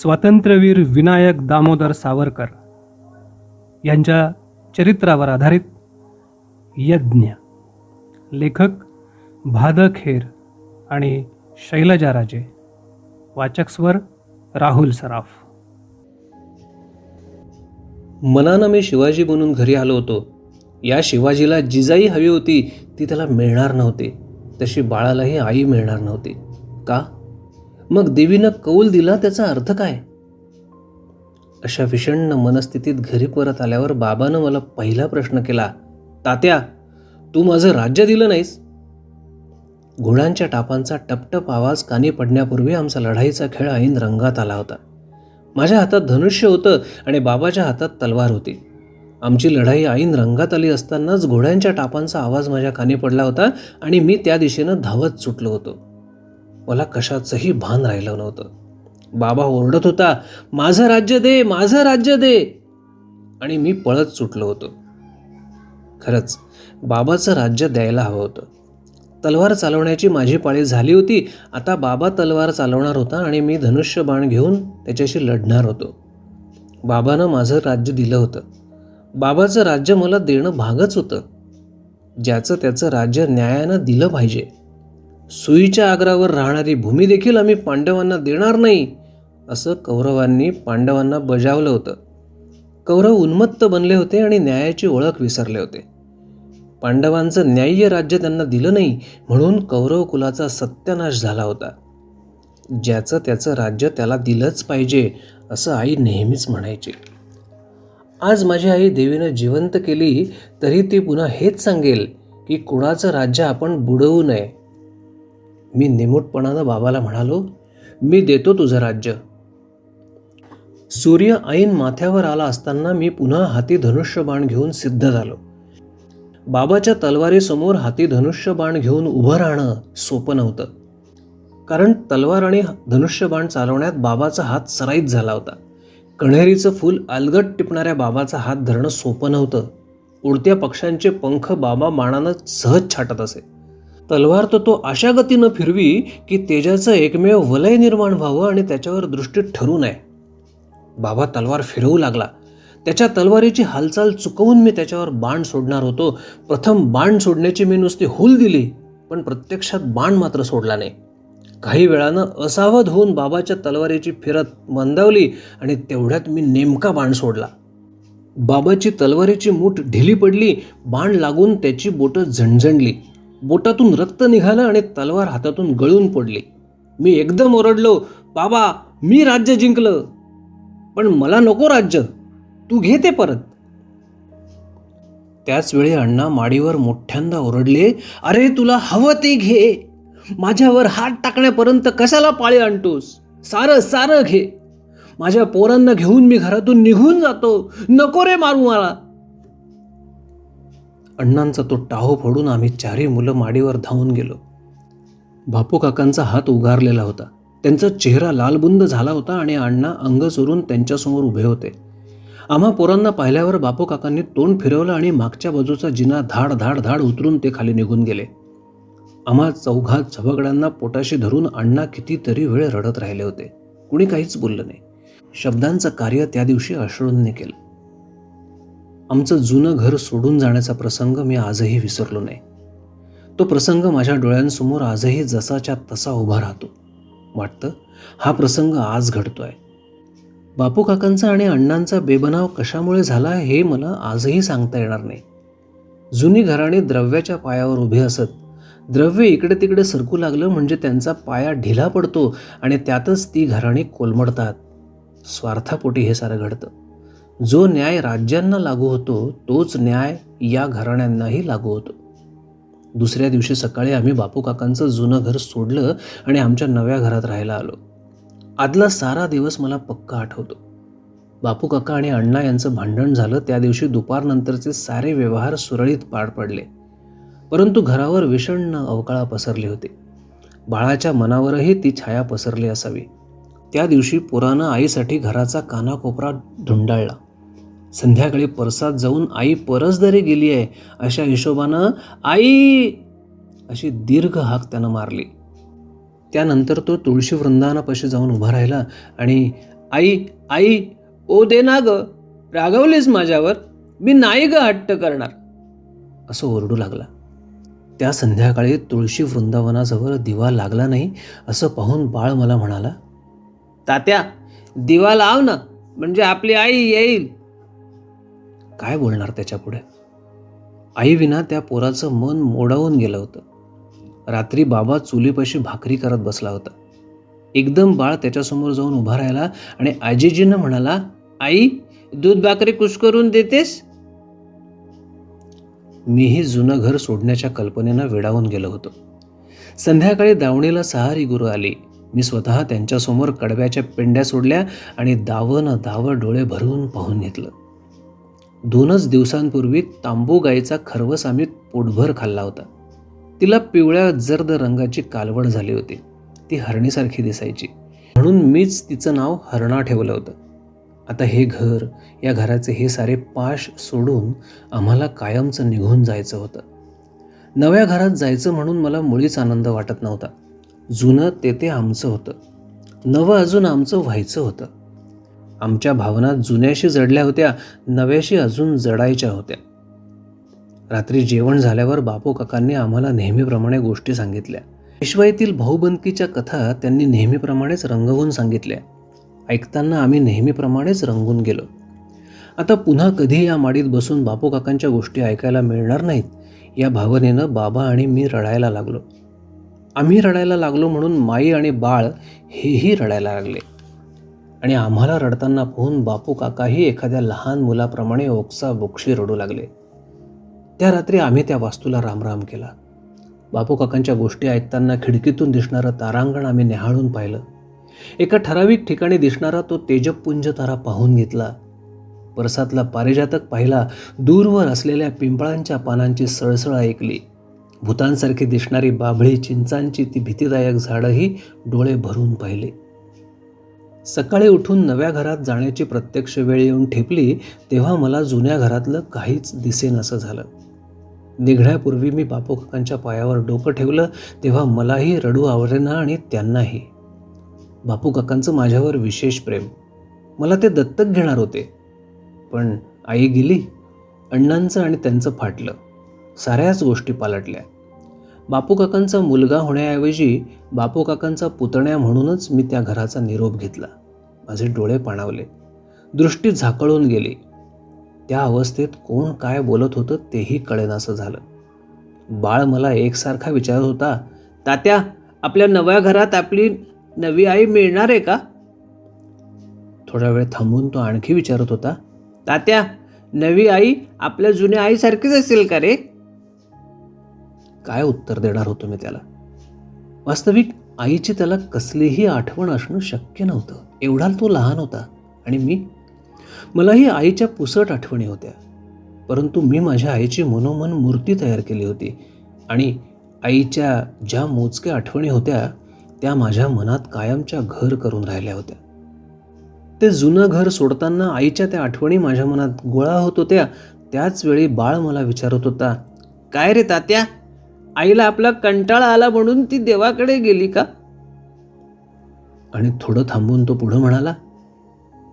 स्वातंत्र्यवीर विनायक दामोदर सावरकर यांच्या चरित्रावर आधारित यज्ञ. लेखक भादखेर आणि शैलजा राजे. वाचक स्वर राहुल सराफ. मनानं मी शिवाजी बनून घरी आलो होतो. या शिवाजीला जिजाई हवी होती ती त्याला मिळणार नव्हती. तशी बाळालाही आई मिळणार नव्हती. का? मग देवीनं कौल दिला त्याचा अर्थ काय? अशा विषण्ण मनस्थितीत घरी परत आल्यावर बाबानं मला पहिला प्रश्न केला तात्या तू माझं राज्य दिलं नाहीस. घोड्यांच्या टापांचा टपटप आवाज कानी पडण्यापूर्वी आमचा लढाईचा खेळ ऐन रंगात आला होता. माझ्या हातात धनुष्य होतं आणि बाबाच्या हातात तलवार होती. आमची लढाई ऐन रंगात आली असतानाच घोड्यांच्या टापांचा आवाज माझ्या कानी पडला होता आणि मी त्या दिशेनं धावत सुटलो होतो. मला कशाचंही भान राहिलं नव्हतं. बाबा ओरडत होता माझं राज्य दे माझं राज्य दे. आणि मी पळत सुटलो होतो. खरंच बाबाचं राज्य द्यायला हवं होतं. तलवार चालवण्याची माझी पाळी झाली होती. आता बाबा तलवार चालवणार होता आणि मी धनुष्य बाण घेऊन त्याच्याशी लढणार होतो. बाबानं माझं राज्य दिलं होतं. बाबाचं राज्य मला देणं भागच होतं. ज्याचं त्याचं राज्य न्यायानं दिलं पाहिजे. सुईच्या आग्रावर राहणारी भूमी देखील आम्ही पांडवांना देणार नाही असं कौरवांनी पांडवांना बजावलं होतं. कौरव उन्मत्त बनले होते आणि न्यायाची ओळख विसरले होते. पांडवांचं न्याय्य राज्य त्यांना दिलं नाही म्हणून कौरव कुलाचा सत्यानाश झाला होता. ज्याचं त्याचं राज्य त्याला दिलंच पाहिजे असं आई नेहमीच म्हणायची. आज माझी आई देवीनं जिवंत केली तरी ती पुन्हा हेच सांगेल की कुणाचं राज्य आपण बुडवू नये. मी निमूटपणानं बाबाला म्हणालो मी देतो तुझं राज्य. सूर्य ऐन माथ्यावर आला असताना मी पुन्हा हाती धनुष्यबाण घेऊन सिद्ध झालो. बाबाच्या तलवारीसमोर हाती धनुष्यबाण घेऊन उभं राहणं सोपं नव्हतं. कारण तलवार आणि धनुष्यबाण चालवण्यात बाबाचा हात सराईत झाला होता. कण्हेरीचं फूल अलगट टिपणाऱ्या बाबाचा हात धरणं सोपं नव्हतं. उडत्या पक्ष्यांचे पंख बाबा मानानं सहज छाटत असे. तलवार तर तो अशा गतीनं फिरवी की तेजाचं एकमेव वलय निर्माण व्हावं आणि त्याच्यावर दृष्टी ठरू नये. बाबा तलवार फिरवू लागला. त्याच्या तलवारीची हालचाल चुकवून मी त्याच्यावर बाण सोडणार होतो. प्रथम बाण सोडण्याची मी नुसती हुल दिली पण प्रत्यक्षात बाण मात्र सोडला नाही. काही वेळानं असावध होऊन बाबाच्या तलवारीची फिरत मंदावली आणि तेवढ्यात मी नेमका बाण सोडला. बाबाची तलवारीची मूठ ढिली पडली बाण लागून त्याची बोटं झणझणली. बोटातून रक्त निघालं आणि तलवार हातातून गळून पडली. मी एकदम ओरडलो बाबा मी राज्य जिंकलं. पण मला नको राज्य. तू घे ते परत. त्याचवेळी अण्णा माडीवर मोठ्यांदा ओरडले अरे तुला हवं ते घे. माझ्यावर हात टाकण्यापर्यंत कशाला पाळी आणतोस? सारं सारं घे. माझ्या पोरांना घेऊन मी घरातून निघून जातो. नको रे मारू मला. अण्णांचा तो टाहो फोडून आम्ही चारही मुलं माडीवर धावून गेलो. बापू काकांचा हात उगारलेला होता. त्यांचा चेहरा लालबुंद झाला होता आणि अण्णा अंग चोरून त्यांच्यासमोर उभे होते. आम्हा पोरांना पाहिल्यावर बापू काकांनी तोंड फिरवलं आणि मागच्या बाजूचा जिना धाड धाड धाड उतरून ते खाली निघून गेले. आम्हा चौघात झबगड्यांना पोटाशी धरून अण्णा कितीतरी वेळ रडत राहिले होते. कुणी काहीच बोललं नाही. शब्दांचं कार्य त्या दिवशी अश्रूंनी केलं. आमचं जुनं घर सोडून जाण्याचा प्रसंग मी आजही विसरलो नाही. तो प्रसंग माझ्या डोळ्यांसमोर आजही जसाच्या तसा उभा राहतो. वाटतं हा प्रसंग आज घडतोय. बापू काकांचा आणि अण्णांचा बेबनाव कशामुळे झाला हे मला आजही सांगता येणार नाही. जुनी घराणी द्रव्याच्या पायावर उभी असत द्रव्य इकडे तिकडे सरकू लागलं म्हणजे त्यांचा पाया ढिला पडतो आणि त्यातच ती घराणी कोलमडतात. स्वार्थापोटी हे सारं घडतं. जो न्याय राज्यांना लागू होतो तोच न्याय या घराण्यांनाही लागू होतो. दुसऱ्या दिवशी सकाळी आम्ही बापू काकांचं जुनं घर सोडलं आणि आमच्या नव्या घरात राहायला आलो. आदला सारा दिवस मला पक्का आठवतो. बापू काका आणि अण्णा यांचं भांडण झालं त्या दिवशी दुपारनंतरचे सारे व्यवहार सुरळीत पार पडले. परंतु घरावर विषण्ण अवकाळा पसरली होती. बाळाच्या मनावरही ती छाया पसरली असावी. त्या दिवशी पोरानं आईसाठी घराचा कानाकोपरा धुंडाळला संध्याकाळी परसात जाऊन आई परसदरी गेली आहे अशा हिशोबानं आई अशी दीर्घ हाक त्यानं मारली. त्यानंतर तो तुळशी वृंदावनापाशी जाऊन उभा राहिला आणि आई आई ओ दे ना ग रागवलीस माझ्यावर? मी नाही ग हट्ट करणार. असं ओरडू लागला. त्या संध्याकाळी तुळशी वृंदावनाजवळ दिवा लागला नाही असं पाहून बाळ मला म्हणाला तात्या दिवा लाव ना म्हणजे आपली आई येईल. काय बोलणार त्याच्यापुढे पुढे? आईविना त्या पोराचं मन मोडावून गेलं होतं. रात्री बाबा चुलीपाशी भाकरी करत बसला होता. एकदम बाळ त्याच्यासमोर जाऊन उभा राहिला आणि आजीजीनं म्हणाला आई दूध भाकरी कुश करून देतेस? मीही जुनं घर सोडण्याच्या कल्पनेनं वेडावून गेलो होतो. संध्याकाळी दावणीला सहारी गुरु आली. मी स्वतः त्यांच्यासमोर कडव्याच्या पेंड्या सोडल्या आणि दावं दावं डोळे भरून पाहून घेतलं. दोनच दिवसांपूर्वी तांबू गाईचा खरवस आम्ही पोटभर खाल्ला होता. तिला पिवळ्या जर्द रंगाची कालवड झाली होती. ती हरणीसारखी दिसायची. म्हणून मीच तिचं नाव हरणा ठेवलं होतं. आता हे घर या घराचे हे सारे पाश सोडून आम्हाला कायमचं निघून जायचं होतं. नव्या घरात जायचं म्हणून मला मुळीच आनंद वाटत नव्हता. जुनं ते ते आमचं होतं. नवं अजून आमचं व्हायचं होतं. आमच्या भावना जुन्याशी जडल्या होत्या नव्याशी अजून जडायच्या होत्या. रात्री जेवण झाल्यावर बापू काकांनी आम्हाला नेहमीप्रमाणे गोष्टी सांगितल्या. पेशवाईतील भाऊबंदकीच्या कथा त्यांनी नेहमीप्रमाणेच रंगवून सांगितल्या. ऐकताना आम्ही नेहमीप्रमाणेच रंगून गेलो. आता पुन्हा कधी या माडीत बसून बापू काकांच्या गोष्टी ऐकायला मिळणार नाहीत या भावनेनं बाबा आणि मी रडायला लागलो. आम्ही रडायला लागलो म्हणून माई आणि बाळ हेही रडायला लागले. आणि आम्हाला रडताना पाहून बापू काकाही एखाद्या लहान मुलाप्रमाणे ओक्सा बोक्षी रडू लागले. त्या रात्री आम्ही त्या वास्तूला रामराम केला. बापू काकांच्या गोष्टी ऐकताना खिडकीतून दिसणारं तारांगण आम्ही निहाळून पाहिलं. एका ठराविक ठिकाणी दिसणारा तो तेजपुंज तारा पाहून घेतला. परसातला पारिजातक पाहिला दूरवर असलेल्या पिंपळांच्या पानांची सळसळ ऐकली. भूतांसारखी दिसणारी बाभळी चिंचांची ती भीतीदायक झाडंही डोळे भरून पाहिले. सकाळी उठून नव्या घरात जाण्याची प्रत्यक्ष वेळ येऊन ठेपली तेव्हा मला जुन्या घरातलं काहीच दिसेनसं झालं. निघण्यापूर्वी मी बापू काकांच्या पायावर डोकं ठेवलं तेव्हा मलाही रडू आवडेना आणि त्यांनाही. बापू काकांचं माझ्यावर विशेष प्रेम. मला ते दत्तक घेणार होते. पण आई गेली अण्णांचं आणि त्यांचं फाटलं. साऱ्याच गोष्टी पालटल्या. बापू काकांचा मुलगा होण्याऐवजी बापू काकांचा पुतण्या म्हणूनच मी त्या घराचा निरोप घेतला. माझे डोळे पाणावले. दृष्टी झाकळून गेली. त्या अवस्थेत कोण काय बोलत होतं तेही कळेनासं झालं. बाळ मला एकसारखा विचारत होता तात्या आपल्या नव्या घरात आपली नवी आई मिळणार आहे का? थोडा वेळ थांबून तो आणखी विचारत होता तात्या नवी आई आपल्या जुन्या आईसारखीच असेल का रे? काय उत्तर देणार होतो मी त्याला? वास्तविक आईची त्याला कसलीही आठवण असणं शक्य नव्हतं. एवढा तो लहान होता. आणि मी? मलाही आईच्या पुसट आठवणी होत्या. परंतु मी माझ्या आईची मनोमन मूर्ती तयार केली होती. आणि आईच्या ज्या मोजक्या आठवणी होत्या त्या माझ्या मनात कायमच्या घर करून राहिल्या होत्या. ते जुनं घर सोडताना आईच्या त्या आठवणी माझ्या मनात गोळा होत होत्या. त्याच वेळी बाळ मला विचारत होता काय रे तात्या? आईला आपला कंटाळा आला म्हणून ती देवाकडे गेली का? आणि थोडं थांबून तो पुढं म्हणाला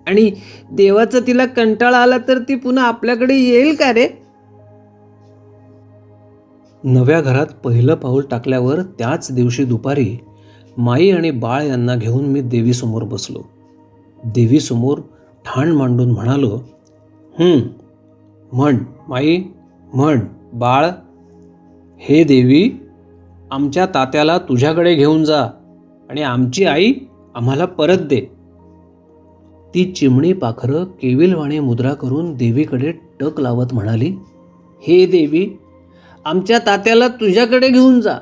आणि देवाचा तिला कंटाळा आला तर ती पुन्हा आपल्याकडे येईल का रे? नव्या घरात पहिलं पाऊल टाकल्यावर त्याच दिवशी दुपारी माई आणि बाळ यांना घेऊन मी देवीसमोर बसलो. देवीसमोर ठाण मांडून म्हणालो म्हण माई म्हण बाळ हे देवी आमच्या तात्याला तुझ्याकडे घेऊन जा आणि आमची आई आम्हाला परत दे. ती चिमणी पाखरं केविलवाणी मुद्रा करून देवीकडे टक लावत म्हणाली हे देवी आमच्या तात्याला तुझ्याकडे घेऊन जा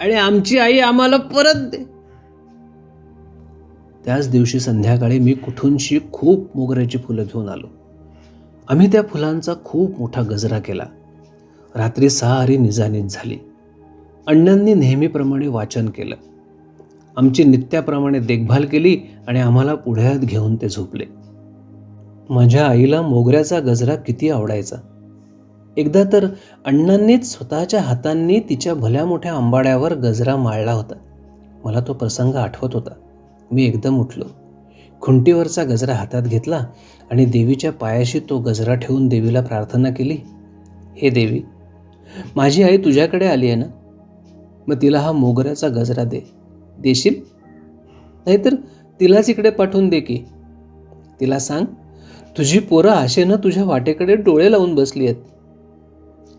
आणि आमची आई आम्हाला परत दे. त्याच दिवशी संध्याकाळी मी कुठूनशी खूप मोगऱ्याची फुलं घेऊन आलो. आम्ही त्या फुलांचा खूप मोठा गजरा केला. रात्री सहारी निजानीत झाली. अण्णांनी नेहमीप्रमाणे वाचन केलं. आमची नित्याप्रमाणे देखभाल केली आणि आम्हाला पुढ्यात घेऊन ते झोपले. माझ्या आईला मोगऱ्याचा गजरा किती आवडायचा. एकदा तर अण्णांनीच स्वतःच्या हातांनी तिच्या भल्या मोठ्या आंबाड्यावर गजरा माळला होता. मला तो प्रसंग आठवत होता. मी एकदम उठलो. खुंटीवरचा गजरा हातात घेतला आणि देवीच्या पायाशी तो गजरा ठेवून देवीला प्रार्थना केली. हे देवी माझी आई तुझ्याकडे आली आहे ना? मग तिला हा मोगऱ्याचा गजरा दे. देशील? नाहीतर तिलाच इकडे पाठवून दे की. तिला सांग तुझी पोरं आशेनं तुझ्या वाटेकडे डोळे लावून बसली आहेत.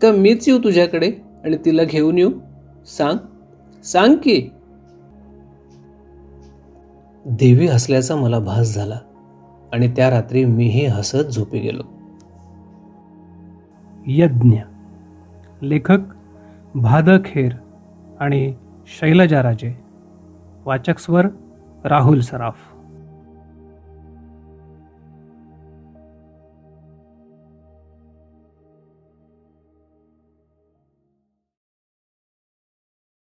का मीच येऊ तुझ्याकडे आणि तिला घेऊन येऊ? सांग. सांग की. देवी हसल्याचा मला भास झाला आणि त्या रात्री मीही हसत झोपी गेलो. यज्ञ. लेखक भादखेर आणि शैलजा राजे. वाचक स्वर राहुल सराफ.